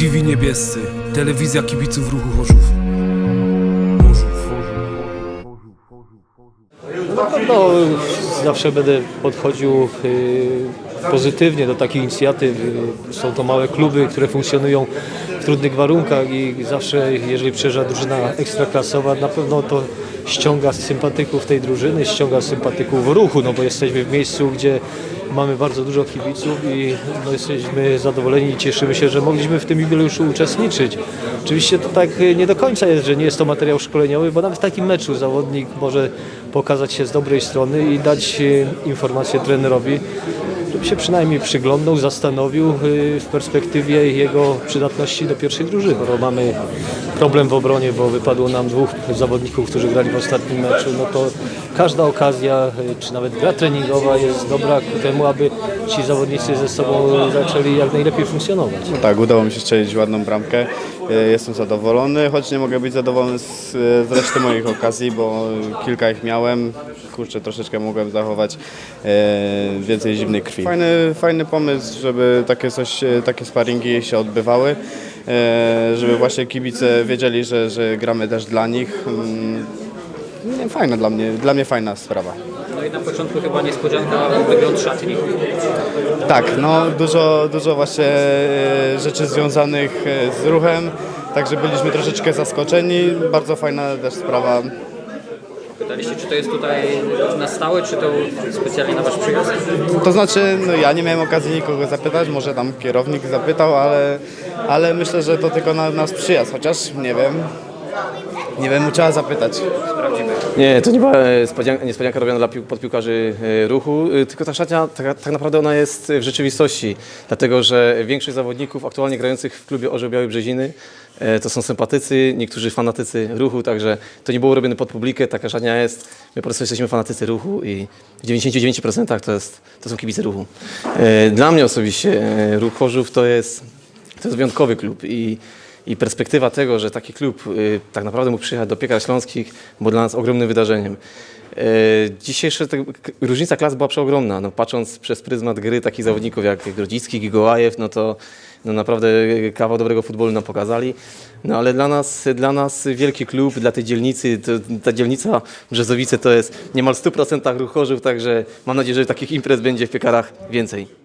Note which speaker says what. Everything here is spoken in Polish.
Speaker 1: TV Niebiescy, telewizja kibiców ruchu Chorzów.
Speaker 2: Na pewno zawsze będę podchodził y, pozytywnie do takich inicjatyw. Y, Są to małe kluby, które funkcjonują w trudnych warunkach i zawsze, jeżeli przyjeżdża drużyna ekstraklasowa, na pewno to ściąga sympatyków tej drużyny, ściąga sympatyków ruchu, no bo jesteśmy w miejscu, gdzie mamy bardzo dużo kibiców i no, jesteśmy zadowoleni i cieszymy się, że mogliśmy w tym jubileuszu uczestniczyć. Oczywiście to tak nie do końca jest, że nie jest to materiał szkoleniowy, bo nawet w takim meczu zawodnik może pokazać się z dobrej strony i dać y, informację trenerowi, żeby się przynajmniej przyglądał, zastanowił y, w perspektywie jego przydatności do pierwszej drużyny. Bo mamy problem w obronie, bo wypadło nam dwóch zawodników, którzy grali w ostatnim meczu, no to każda okazja, y, czy nawet gra treningowa jest dobra ku temu, aby ci zawodnicy ze sobą zaczęli jak najlepiej funkcjonować.
Speaker 3: Tak, udało mi się strzelić ładną bramkę. E, Jestem zadowolony, choć nie mogę być zadowolony z, z reszty moich okazji, bo kilka ich miałem. Kurczę, troszeczkę mogłem zachować więcej zimnej krwi. Fajny, fajny pomysł, żeby takie coś, takie sparingi się odbywały, żeby właśnie kibice wiedzieli, że, że gramy też dla nich. Nie, Fajna dla mnie, dla mnie fajna sprawa.
Speaker 4: No i na początku chyba niespodzianka wygląd szatni.
Speaker 3: Tak, no dużo, dużo właśnie e, rzeczy związanych e, z ruchem, także byliśmy troszeczkę zaskoczeni. Bardzo fajna też sprawa.
Speaker 4: Pytaliście, czy to jest tutaj na stałe, czy to specjalnie na wasz przyjazd?
Speaker 3: To znaczy, no ja nie miałem okazji nikogo zapytać, może tam kierownik zapytał, ale, ale myślę, że to tylko na nas przyjazd, chociaż nie wiem. Nie wiem, trzeba zapytać.
Speaker 4: Sprawdzimy.
Speaker 5: Nie, to nie była e, niespodzianka, niespodzianka robiona dla pił, podpiłkarzy e, ruchu, e, tylko ta szatnia tak, tak naprawdę ona jest w rzeczywistości, dlatego że większość zawodników aktualnie grających w klubie Orzeł Białej Brzeziny e, to są sympatycy, niektórzy fanatycy ruchu, także to nie było robione pod publikę, taka szatnia jest. My po prostu jesteśmy fanatycy ruchu i w 99% to, jest, to są kibice ruchu. E, Dla mnie osobiście e, ruch Chorzów to jest, to jest wyjątkowy klub i i perspektywa tego, że taki klub y, tak naprawdę mógł przyjechać do Piekar Śląskich, było dla nas ogromnym wydarzeniem. Y, Dzisiejsza różnica klas była przeogromna. No, patrząc przez pryzmat gry takich zawodników jak Grodzicki, Gigołajew, no to no, naprawdę kawał dobrego futbolu nam pokazali. No ale dla nas, dla nas wielki klub, dla tej dzielnicy, to, ta dzielnica Brzezowice to jest niemal w 100% ruch także mam nadzieję, że takich imprez będzie w Piekarach więcej.